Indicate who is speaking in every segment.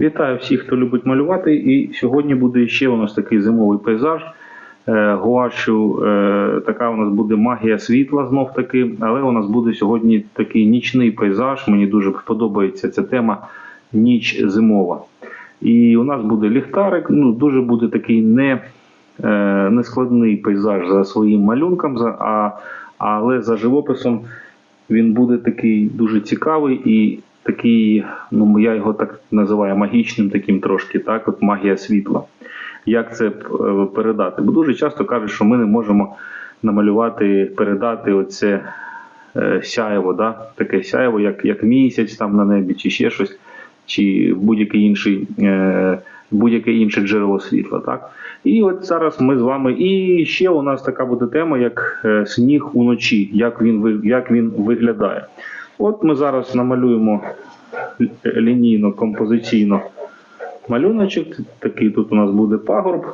Speaker 1: Вітаю всіх, хто любить малювати. І сьогодні буде ще у нас такий зимовий пейзаж. Е, Гуашу, е, така у нас буде магія світла знов таки, але у нас буде сьогодні такий нічний пейзаж. Мені дуже подобається ця тема ніч зимова. І у нас буде ліхтарик, ну дуже буде такий не, е, нескладний пейзаж за своїм малюнком, а, але за живописом він буде такий дуже цікавий і такий, ну я його так називаю магічним, таким трошки, так, от магія світла. Як це е, передати? Бо дуже часто кажуть, що ми не можемо намалювати, передати оце е, сяєво, да? таке сяєво, як, як місяць там на небі, чи ще щось, чи будь-який інший. Е, Будь-яке інше джерело світла, так і от зараз ми з вами. І ще у нас така буде тема, як сніг уночі, як він як він виглядає. От ми зараз намалюємо лінійно композиційно малюночок. Такий тут у нас буде пагорб.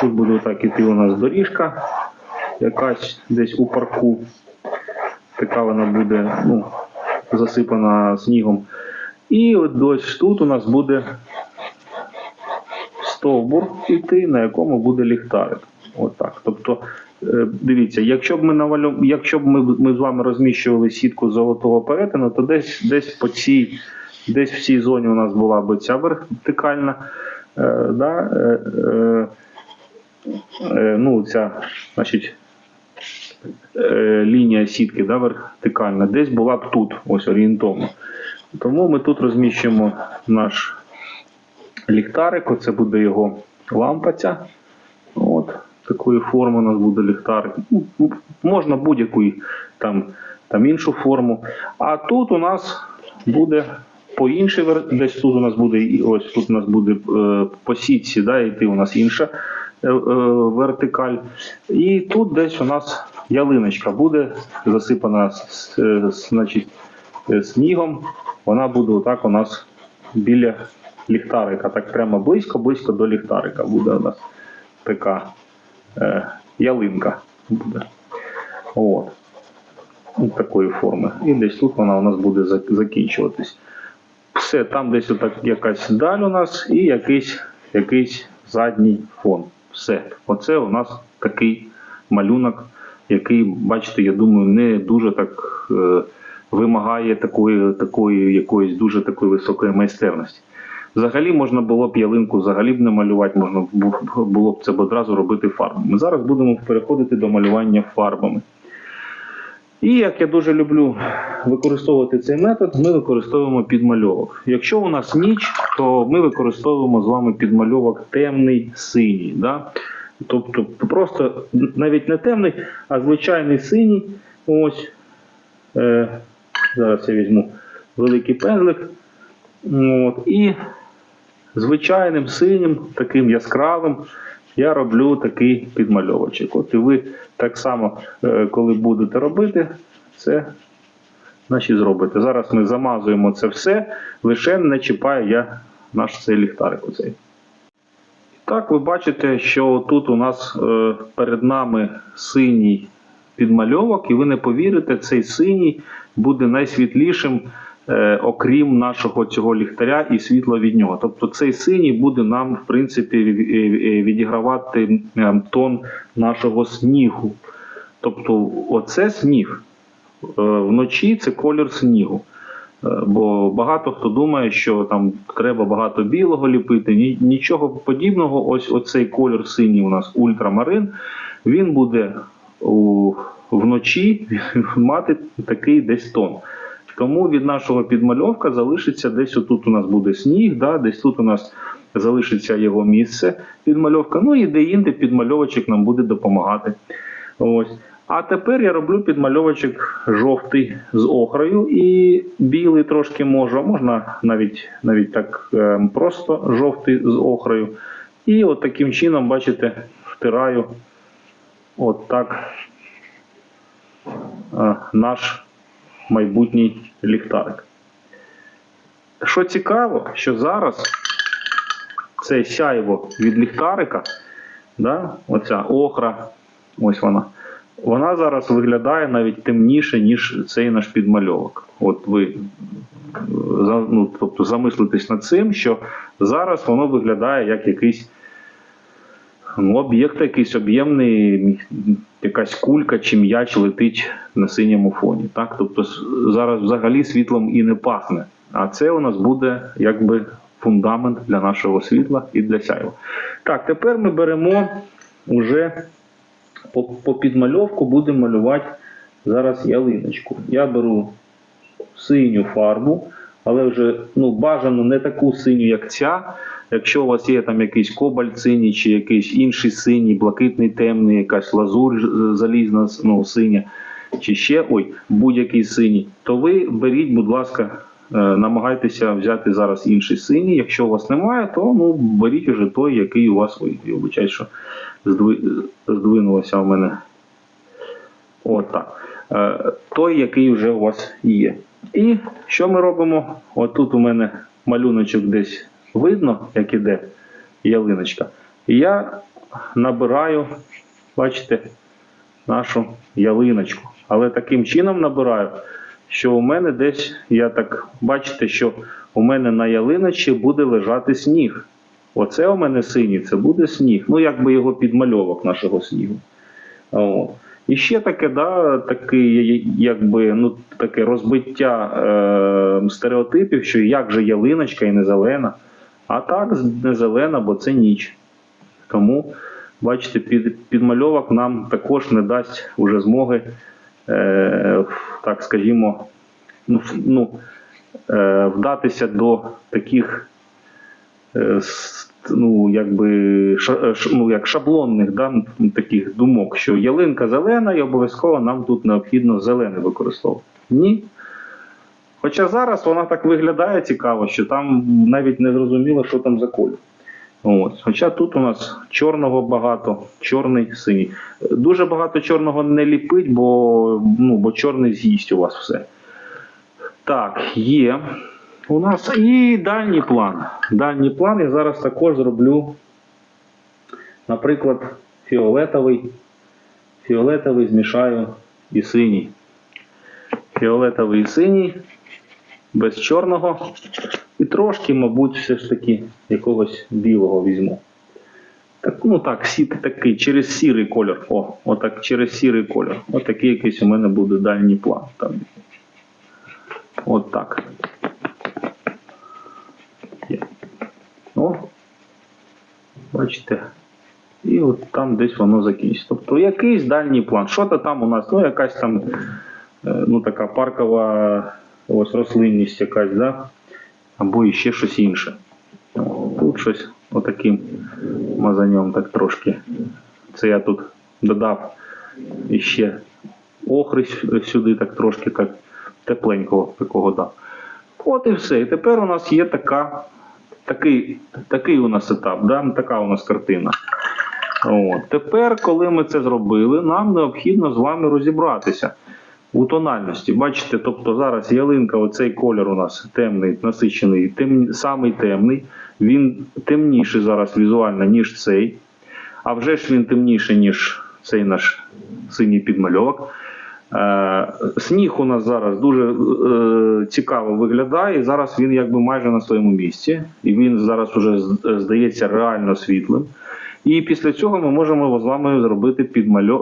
Speaker 1: Тут буде так іти у нас доріжка, якась десь у парку. Така вона буде ну, засипана снігом. І от ось тут у нас буде стовбур іти, на якому буде ліхтарик. От так. Тобто, дивіться, якщо б ми навалю, якщо б ми, ми з вами розміщували сітку золотого перетину, то десь десь по цій, десь в цій зоні у нас була б ця вертикальна. Е, да, е, е, е, ну, ця, значить, е, лінія сітки да, вертикальна, десь була б тут, ось орієнтовно. Тому ми тут розміщуємо наш ліхтарик, оце буде його лампа ця. Такої форми у нас буде ліхтарик. Ну, Можна будь-яку там, там іншу форму. А тут у нас буде по іншій десь тут у нас буде, ось тут у нас буде е, по сітці, да, йти у нас інша е, е, вертикаль. І тут десь у нас ялиночка буде засипана значить, снігом. Вона буде отак у нас біля ліхтарика, так прямо близько-близько до ліхтарика буде у нас така ялинка буде. От такої форми. І десь тут вона у нас буде закінчуватись. Все, там десь отак якась даль у нас і якийсь, якийсь задній фон. Все. Оце у нас такий малюнок, який, бачите, я думаю, не дуже так е, вимагає такої, такої якоїсь дуже такої високої майстерності. Взагалі можна було б ялинку взагалі б не малювати, можна було б це б одразу робити фарбами. Зараз будемо переходити до малювання фарбами. І як я дуже люблю використовувати цей метод, ми використовуємо підмальовок. Якщо у нас ніч, то ми використовуємо з вами підмальовок темний синій. Да? Тобто просто навіть не темний, а звичайний синій. Ось. Е, зараз я візьму великий пензлик. От, і звичайним синім, таким яскравим, я роблю такий підмальовочок. От і ви так само, е, коли будете робити, це значить, зробите. Зараз ми замазуємо це все, лише не чіпаю я наш цей ліхтарик. Оцей. Так, ви бачите, що тут у нас е, перед нами синій підмальовок, і ви не повірите, цей синій буде найсвітлішим, окрім нашого цього ліхтаря і світла від нього. Тобто цей синій буде нам, в принципі, е, відігравати е, тон нашого снігу. Тобто, оце сніг. Е, Вночі це колір снігу. Е, Бо багато хто думає, що там треба багато білого ліпити. Нічого подібного. Ось оцей колір синій у нас ультрамарин. Він буде у, вночі мати такий десь тон. Тому від нашого підмальовка залишиться десь отут у нас буде сніг, да, десь тут у нас залишиться його місце підмальовка. Ну і де-інде підмальовочок нам буде допомагати. Ось. А тепер я роблю підмальовочок жовтий з охрою і білий трошки можу. Можна навіть навіть так е, просто жовтий з охрою. І от таким чином, бачите, втираю от так е, наш майбутній ліхтарик. Що цікаво, що зараз це сяйво від ліхтарика, да, оця охра, ось вона, вона зараз виглядає навіть темніше, ніж цей наш підмальовок. От ви е, ну, тобто замислитесь над цим, що зараз воно виглядає як якийсь ну, об'єкт, якийсь об'ємний, якась кулька чи м'яч летить на синьому фоні. Так? Тобто зараз взагалі світлом і не пахне. А це у нас буде якби фундамент для нашого світла і для сяйва. Так, тепер ми беремо уже по, підмальовку будемо малювати зараз ялиночку. Я беру синю фарбу, але вже ну, бажано не таку синю, як ця. Якщо у вас є там якийсь кобальт синій чи якийсь інший синій, блакитний, темний, якась лазурь е, залізна, ну, синя, чи ще ой, будь-який синій, то ви беріть, будь ласка, е, намагайтеся взяти зараз інший синій. Якщо у вас немає, то ну, беріть уже той, який у вас ой, вибачаю, що здви- здвинулося у мене. От так. Е, той, який вже у вас є. І що ми робимо? От тут у мене малюночок десь видно, як іде ялиночка. І я набираю, бачите, нашу ялиночку. Але таким чином набираю, що у мене десь, я так бачите, що у мене на ялиночці буде лежати сніг. Оце у мене синій, це буде сніг. Ну, якби його підмальовок нашого снігу. О. І ще таке, да, таке, якби, ну, таке розбиття е, стереотипів, що як же ялиночка і не зелена. А так, не зелена, бо це ніч. Тому, бачите, під, підмальовок нам також не дасть уже змоги, е, так скажімо, ну, ну, е, вдатися до таких е, ну, якби, ша- ну, як шаблонних да, таких думок, що ялинка зелена і обов'язково нам тут необхідно зелене використовувати. Ні. Хоча зараз вона так виглядає цікаво, що там навіть не зрозуміло, що там за колір. От. Хоча тут у нас чорного багато, чорний, синій. Дуже багато чорного не ліпить, бо, ну, бо чорний з'їсть у вас все. Так, є. У нас і дальній план. Дальній план я зараз також зроблю, наприклад, фіолетовий. Фіолетовий змішаю і синій. Фіолетовий і синій, без чорного. І трошки, мабуть, все ж таки якогось білого візьму. Так, ну так, сі, такий, через сірий колір. О, отак, через сірий колір. Отакий якийсь у мене буде дальній план. Там. От так. О, бачите. І от там десь воно закінчиться. Тобто якийсь дальній план. Що то там у нас? Ну, якась там е, ну, така паркова ось рослинність якась, да? або іще щось інше. Тут щось отаким мазанням так трошки. Це я тут додав іще охри сюди, так трошки так тепленького такого дав. От і все. І тепер у нас є така, такий, такий у нас етап, да? така у нас картина. От. Тепер, коли ми це зробили, нам необхідно з вами розібратися у тональності. Бачите, тобто зараз ялинка, оцей колір у нас темний, насичений, тем, самий темний. Він темніший зараз візуально, ніж цей. А вже ж він темніший, ніж цей наш синій підмальовок. Е, сніг у нас зараз дуже е, цікаво виглядає. і Зараз він якби майже на своєму місці, і він зараз уже е, здається реально світлим. І після цього ми можемо з вами зробити підмальо...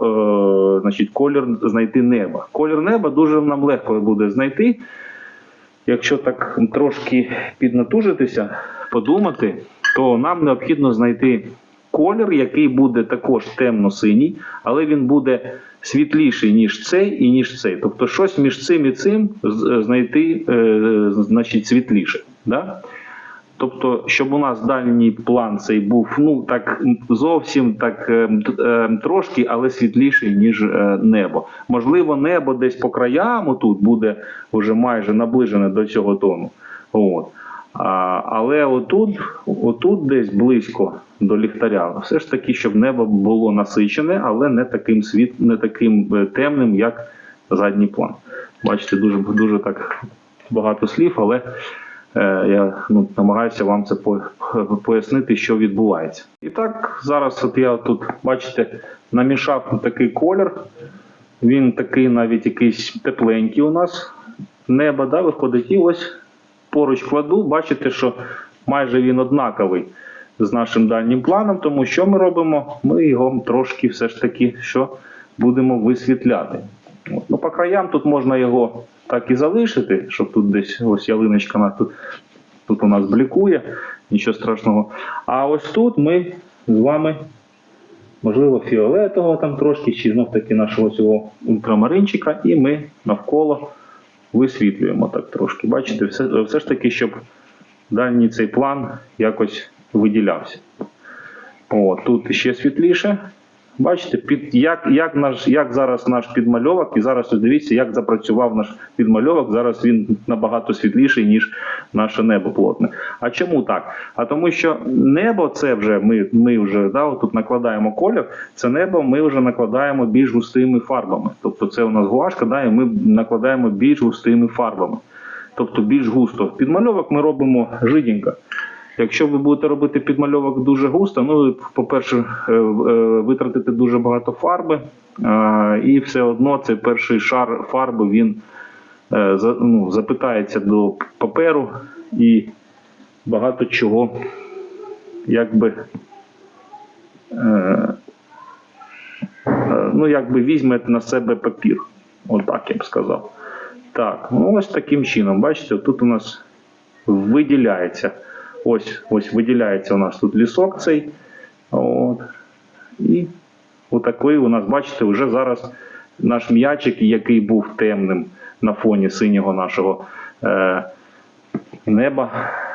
Speaker 1: е, значить, колір знайти неба. Колір неба дуже нам легко буде знайти. Якщо так трошки піднатужитися, подумати, то нам необхідно знайти колір, який буде також темно-синій, але він буде світліший, ніж цей і ніж цей. Тобто щось між цим і цим знайти е, значить, світліше. Да? Тобто, щоб у нас дальній план цей був ну так зовсім так е, м, т- е, трошки, але світліший, ніж е, небо. Можливо, небо десь по краям тут буде вже майже наближене до цього тону. От. А, але отут, отут десь близько до ліхтаря, все ж таки, щоб небо було насичене, але не таким світ, не таким е, темним, як задній план. Бачите, дуже дуже так багато слів, але Я ну, намагаюся вам це пояснити, що відбувається. І так, зараз от я тут, бачите, намішав такий колір. Він такий навіть якийсь тепленький у нас. Небо, да, виходить. І ось поруч кладу, бачите, що майже він однаковий з нашим дальнім планом. Тому що ми робимо? Ми його трошки все ж таки що будемо висвітляти. Ну, по краям тут можна його так і залишити, щоб тут десь ось ялиночка на тут, тут у нас блікує, нічого страшного. А ось тут ми з вами можливо, фіолетового там трошки, чи знов таки нашого цього ультрамаринчика, і ми навколо висвітлюємо так трошки. Бачите, все, все ж таки, щоб дальній цей план якось виділявся. О, тут ще світліше. Бачите, під, як, як, наш, як зараз наш підмальовок, і зараз ось дивіться, як запрацював наш підмальовок. Зараз він набагато світліший, ніж наше небо плотне. А чому так? А тому що небо це вже ми, ми вже да, тут накладаємо колір, це небо ми вже накладаємо більш густими фарбами. Тобто це у нас гуашка, да, і ми накладаємо більш густими фарбами. Тобто більш густо. Підмальовок ми робимо жиденько. Якщо ви будете робити підмальовок дуже густо, ну, по-перше, е, е, витратите дуже багато фарби, е, і все одно цей перший шар фарби він ну, запитається до паперу і багато чого якби. Ну, якби візьме на себе папір. Отак я б сказав. Так, ну ось таким чином. Бачите, тут у нас виділяється. Ось, ось виділяється у нас тут лісок цей. От. І отакий у нас, бачите, вже зараз наш м'ячик, який був темним на фоні синього нашого е, неба,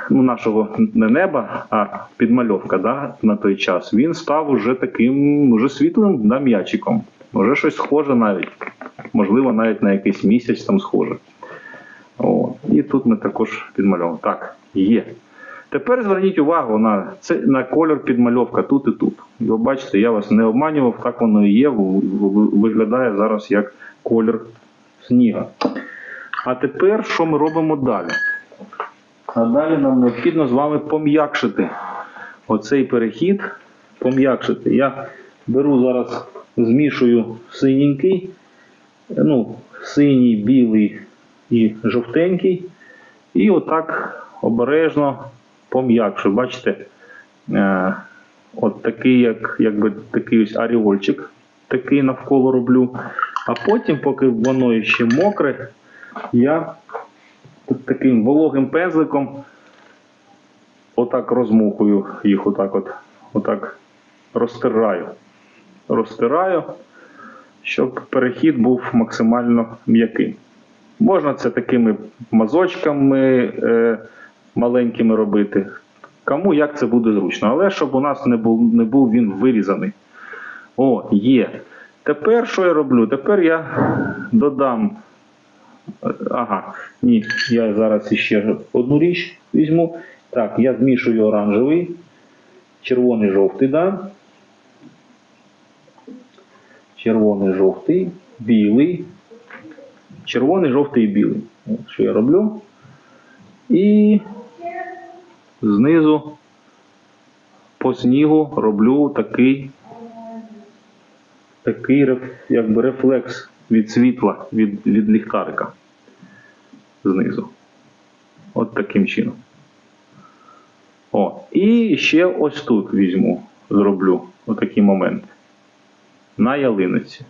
Speaker 1: ну нашого не неба, а підмальовка да, на той час, він став уже таким уже світлим да, м'ячиком. Вже щось схоже навіть. Можливо, навіть на якийсь місяць там схоже. О, і тут ми також підмальовуємо. Так, є. Тепер зверніть увагу на це на колір підмальовка тут і тут. Ви бачите, я вас не обманював, так воно і є. Виглядає зараз як колір сніга. А тепер що ми робимо далі? А далі нам необхідно з вами пом'якшити оцей перехід. Пом'якшити. Я беру зараз, змішую синенький, ну, синій, білий і жовтенький. І отак обережно пом'якшую. Бачите, е, от такий, як, якби такий ось аріольчик такий навколо роблю. А потім, поки воно ще мокре, я таким вологим пензликом отак розмухую їх, отак от, отак розтираю. Розтираю, щоб перехід був максимально м'яким. Можна це такими мазочками е, маленькими робити. Кому як це буде зручно, але щоб у нас не був, не був він вирізаний. О, є. Тепер що я роблю? Тепер я додам. е, Ага, ні, я зараз ще одну річ візьму. Так, я змішую оранжевий, червоний жовтий, да? червоний жовтий, білий, червоний, жовтий і білий. Що я роблю. І знизу по снігу роблю такий, такий якби рефлекс від світла, від, від ліхтарика. Знизу. От таким чином. О, і ще ось тут візьму, зроблю отакий момент. На ялиниці.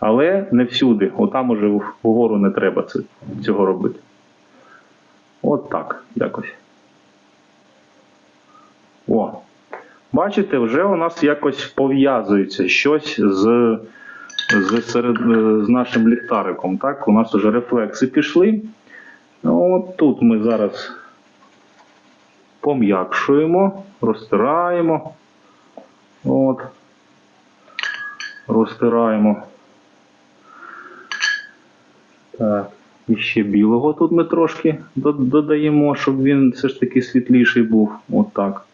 Speaker 1: Але не всюди. Отам уже вгору не треба цього робити. От так, якось. О. Бачите, вже у нас якось пов'язується щось з, з, серед, з нашим ліхтариком. Так? У нас вже рефлекси пішли. Ну, От тут ми зараз пом'якшуємо, розтираємо. От. Розтираємо. Так, і ще білого тут ми трошки додаємо, щоб він все ж таки світліший був. От так.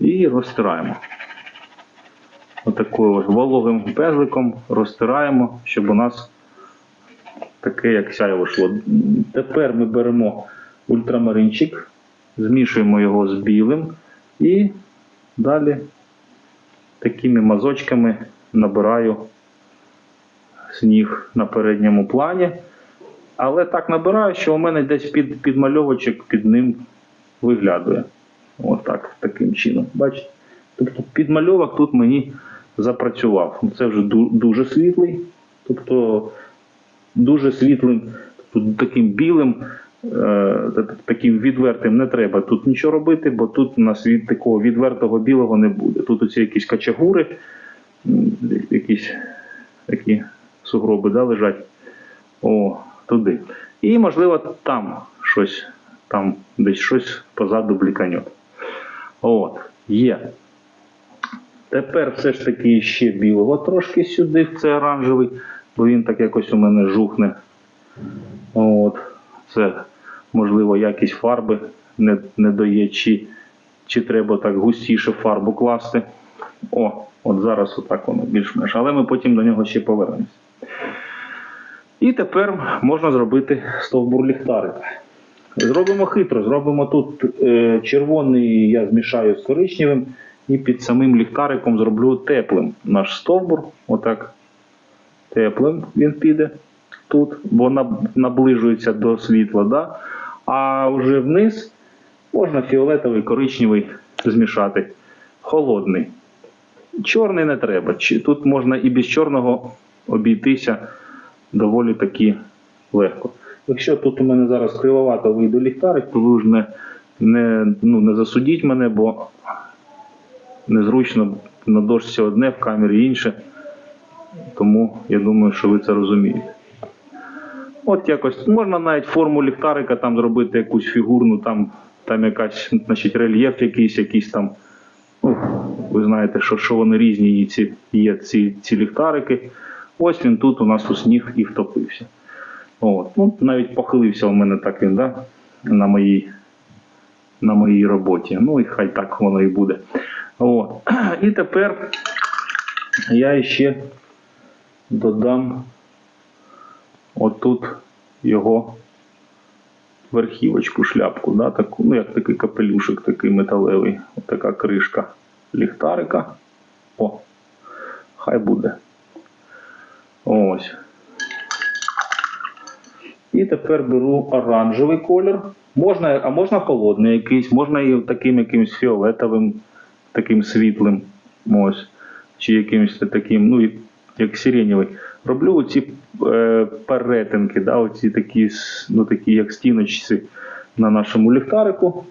Speaker 1: І розтираємо. Отакою ось вологим пезликом розтираємо, щоб у нас таке як сяйво йшло. Тепер ми беремо ультрамаринчик, змішуємо його з білим і далі такими мазочками набираю сніг на передньому плані. Але так набираю, що у мене десь під, підмальовочок під ним виглядає. Отак, таким чином. Бачите? Тобто підмальовок тут мені запрацював. Це вже дуже світлий. Тобто дуже світлим, тут таким білим, е, таким відвертим не треба тут нічого робити, бо тут у нас від такого відвертого білого не буде. Тут оці якісь качагури, якісь такі сугроби да, лежать. О, туди. І, можливо, там щось, там десь щось позаду бліканьот. От, є. Тепер все ж таки ще білого трошки сюди, в це оранжевий, бо він так якось у мене жухне. От. Це, можливо, якість фарби не, не дає, чи, чи треба так густіше фарбу класти. О, от зараз отак воно більш-менш. Але ми потім до нього ще повернемось. І тепер можна зробити стовбур ліхтарика. Зробимо хитро, зробимо тут е, червоний, я змішаю з коричневим, і під самим ліхтариком зроблю теплим наш стовбур. Отак. Теплим він піде тут, бо наближується до світла. Да? А вже вниз можна фіолетовий, коричневий змішати. Холодний. Чорний не треба. Тут можна і без чорного обійтися доволі таки легко. Якщо тут у мене зараз кривовато вийде ліхтарик, то ви ж не, не, ну, не засудіть мене, бо незручно на дошці одне, в камері інше. Тому я думаю, що ви це розумієте. От якось можна навіть форму ліхтарика там зробити якусь фігурну, там, там якась, значить, рельєф якийсь, якийсь там. Ну, ви знаєте, що, що вони різні ці, є ці, ці ліхтарики. Ось він тут у нас у сніг і втопився. От. Ну, навіть похилився у мене так він, да? на моїй на моїй роботі. Ну і хай так воно і буде. От. І тепер я ще додам отут його верхівочку, шляпку, да? таку, ну як такий капелюшик, такий металевий, От така кришка ліхтарика. О, хай буде. Ось. І тепер беру оранжевий колір. Можна, а можна холодний якийсь, можна і таким якимось фіолетовим, таким світлим. Ось. Чи якимось таким, ну, як сиренєвий. Роблю оці е, перетинки, да, оці такі, ну, такі, як стіночці на нашому ліхтарику.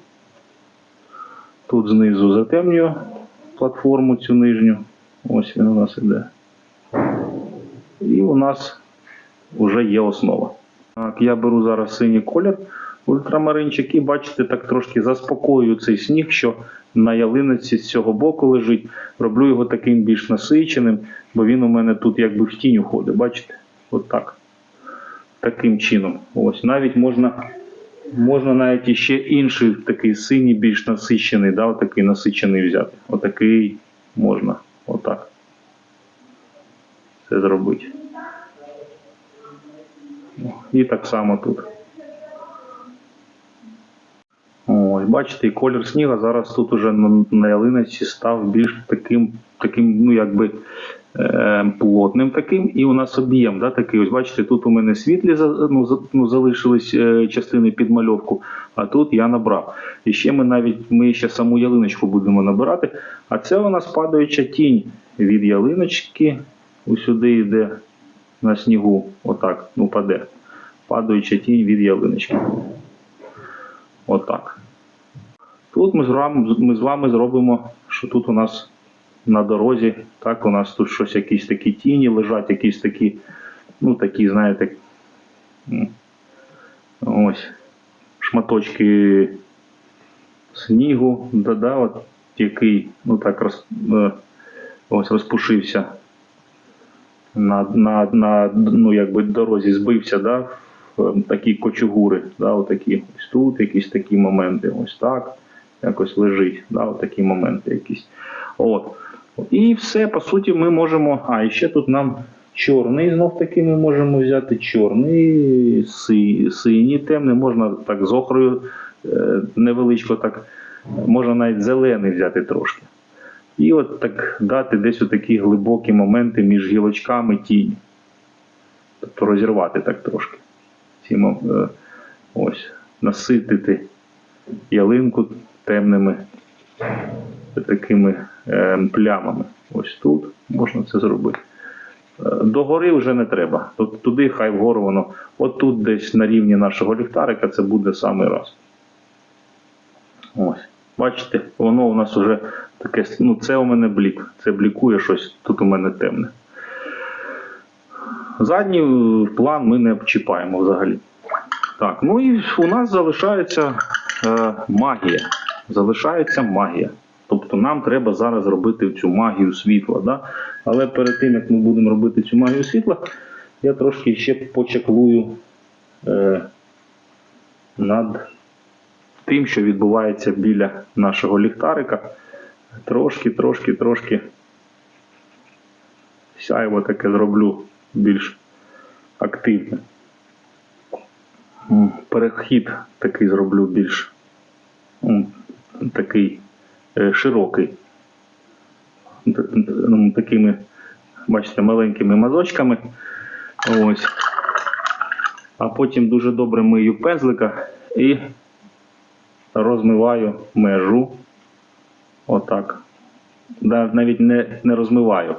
Speaker 1: Тут знизу затемнюю платформу цю нижню. Ось він у нас іде. І у нас вже є основа. Так, я беру зараз синій колір ультрамаринчик і бачите, так трошки заспокоюю цей сніг, що на ялиниці з цього боку лежить. Роблю його таким більш насиченим, бо він у мене тут якби в тінь уходить. Бачите? От так. Таким чином. Ось навіть можна, можна навіть іще інший такий синій, більш насичений, да, отакий насичений взяти. Отакий можна. Отак. Зробити. І так само тут. Ось, бачите, і колір сніга зараз тут уже на, ялиниці став більш таким, таким, ну якби е, плотним таким, і у нас об'єм, да, такий. Ось бачите, тут у мене світлі ну, ну, залишились е, частини під мальовку, а тут я набрав. І ще ми навіть ми ще саму ялиночку будемо набирати. А це у нас падаюча тінь від ялиночки. Усюди йде на снігу, отак, ну паде. Падаюча тінь від ялиночки. Отак. Тут ми з вами, ми з вами зробимо, що тут у нас на дорозі, так, у нас тут щось якісь такі тіні лежать, якісь такі, ну такі, знаєте, ось шматочки снігу, да-да, от, який, ну так, роз, е, ось розпушився на, на, на ну, якби дорозі збився, да, в, е, такі кочугури, да, отакі. Ось тут якісь такі моменти, ось так, якось лежить, да, отакі моменти якісь. От. І все, по суті, ми можемо. А, і ще тут нам чорний знов таки ми можемо взяти чорний, си- синій темний, можна так з охрою е, невеличко так, можна навіть зелений взяти трошки. І от так дати десь такі глибокі моменти між гілочками тіні. Тобто розірвати так трошки. Ці, е, ось, наситити ялинку темними такими е, плямами. Ось тут можна це зробити. Е, Догори вже не треба. Тут, туди хай вгору воно. От тут десь на рівні нашого ліхтарика це буде самий раз. Ось. Бачите, воно у нас вже таке. Ну, це у мене блік. Це блікує щось, тут у мене темне. Задній е, план ми не чіпаємо взагалі. Так, ну і у нас залишається е, магія. Залишається магія. Тобто нам треба зараз робити цю магію світла. Да? Але перед тим, як ми будемо робити цю магію світла, я трошки ще почеклую е, над тим, що відбувається біля нашого ліхтарика. Трошки, трошки, трошки сяйво таке зроблю більш активне. Перехід такий зроблю більш такий е, широкий. Ну, Такими, бачите, маленькими мазочками. Ось. А потім дуже добре мию пензлика і розмиваю межу. Отак. Навіть не, не розмиваю.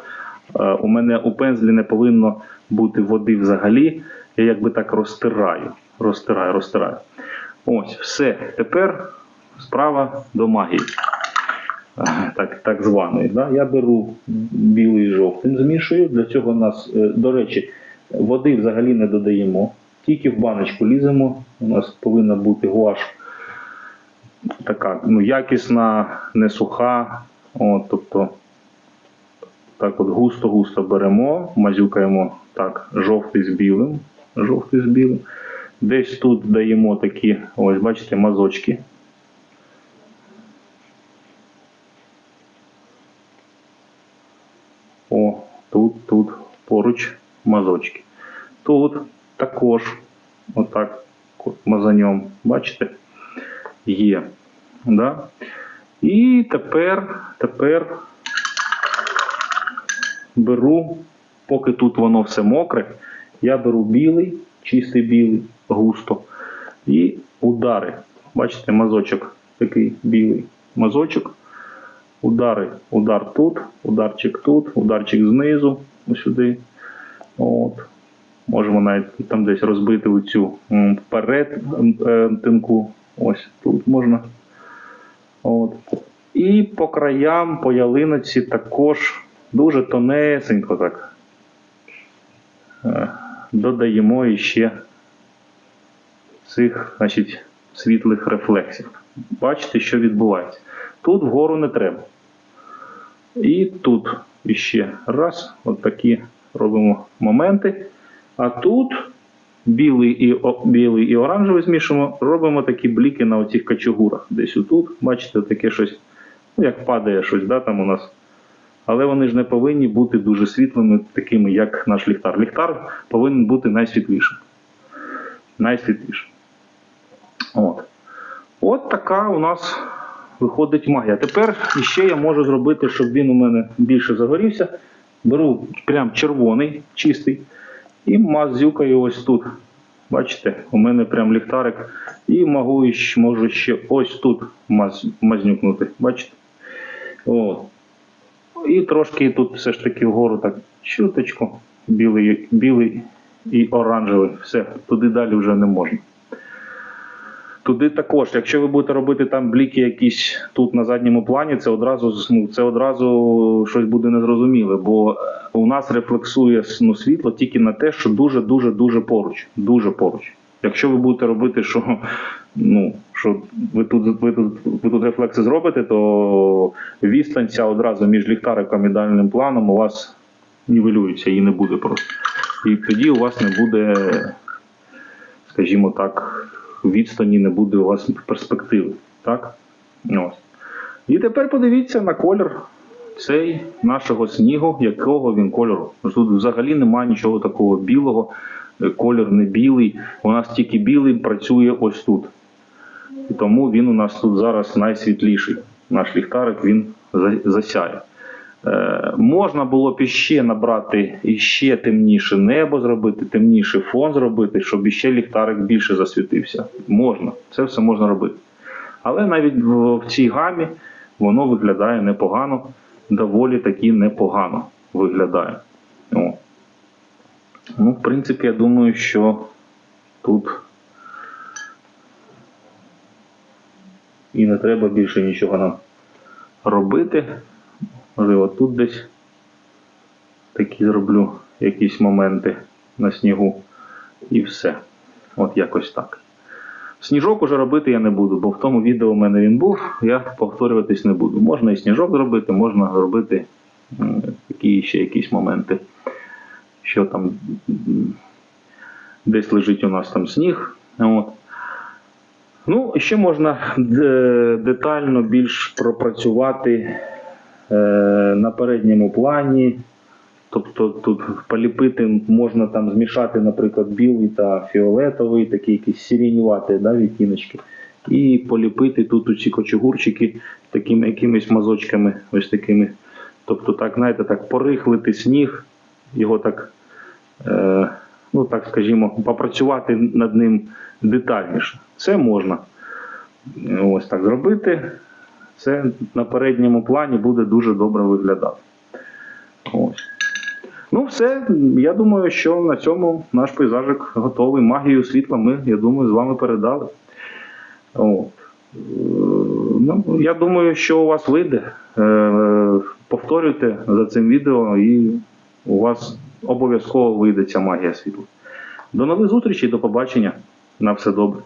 Speaker 1: Е, У мене у пензлі не повинно бути води взагалі. Я якби так розтираю. Розтираю, розтираю. Ось, все. Тепер справа до магії. Е, Так, так званої. Да? Я беру білий з жовтим, змішую. Для цього нас, е, до речі, води взагалі не додаємо. Тільки в баночку ліземо. У нас повинна бути гуаш така ну, якісна, не суха. От, тобто так от густо-густо беремо, мазюкаємо так, жовтий з білим. Жовтий з білим. Десь тут даємо такі, ось бачите, мазочки. О, тут, тут поруч мазочки. Тут також отак от мазанем, бачите, є. Да? І тепер, тепер беру, поки тут воно все мокре, я беру білий, чистий білий, густо. І удари. Бачите, мазочок такий білий мазочок. Удари, удар тут, ударчик тут, ударчик знизу, сюди. От. Можемо навіть там десь розбити оцю м, вперед е, тинку. Ось тут можна. От. І по краям, по ялиноці також дуже тонесенько так. е, Додаємо іще цих значить, світлих рефлексів. Бачите, що відбувається. Тут вгору не треба. І тут іще раз, от такі робимо моменти. А тут білий і, о- білий і оранжевий змішуємо, робимо такі бліки на оцих качугурах. Десь отут, бачите, таке щось, ну як падає щось, да, там у нас. Але вони ж не повинні бути дуже світлими, такими, як наш ліхтар. Ліхтар повинен бути найсвітлішим. Найсвітлішим. От. От така у нас виходить магія. Тепер ще я можу зробити, щоб він у мене більше загорівся. Беру прям червоний, чистий, і мазюкаю ось тут. Бачите, у мене прям ліхтарик. І можу, можу ще ось тут маз, мазнюкнути. Бачите? От. І трошки тут все ж таки вгору так чуточку. Білий, білий і оранжевий. Все, туди далі вже не можна. Туди також, якщо ви будете робити там бліки якісь тут на задньому плані, це одразу ну, це одразу щось буде незрозуміле, бо у нас рефлексує ну, світло тільки на те, що дуже дуже дуже поруч. Дуже поруч. Якщо ви будете робити, що ну що ви тут ви тут ви тут рефлекси зробите, то відстань ця одразу між ліхтариком і дальним планом у вас нівелюється, її не буде просто. І тоді у вас не буде, скажімо так, відстані не буде у вас перспективи. Так? Ось. І тепер подивіться на колір цей нашого снігу, якого він кольору. Тут взагалі немає нічого такого білого, колір не білий. У нас тільки білий працює ось тут. І тому він у нас тут зараз найсвітліший. Наш ліхтарик він засяє. Е, можна було б іще набрати іще темніше небо зробити, темніший фон зробити, щоб іще ліхтарик більше засвітився. Можна, це все можна робити. Але навіть в, цій гамі воно виглядає непогано, доволі таки непогано виглядає. О. Ну, в принципі, я думаю, що тут і не треба більше нічого нам робити. Можливо, тут десь такі зроблю якісь моменти на снігу. І все. От якось так. Сніжок уже робити я не буду, бо в тому відео у мене він був, я повторюватись не буду. Можна і сніжок зробити, можна робити такі ще якісь моменти. Що там десь лежить у нас там сніг. От. Ну, ще можна детально більш пропрацювати е, на передньому плані. Тобто тут поліпити можна там змішати, наприклад, білий та фіолетовий, такі якісь сиренюваті да, відтіночки. І поліпити тут ці кочегурчики такими якимись мазочками, ось такими. Тобто, так, знаєте, так порихлити сніг, його так, е, ну так скажімо, попрацювати над ним детальніше. Це можна ось так зробити. Це на передньому плані буде дуже добре виглядати. Ось. Ну, все. Я думаю, що на цьому наш пейзажик готовий. Магію світла ми, я думаю, з вами передали. От. Е, Ну, я думаю, що у вас вийде. Е, Повторюйте за цим відео, і у вас обов'язково вийде ця магія світла. До нових зустрічей, до побачення. На все добре.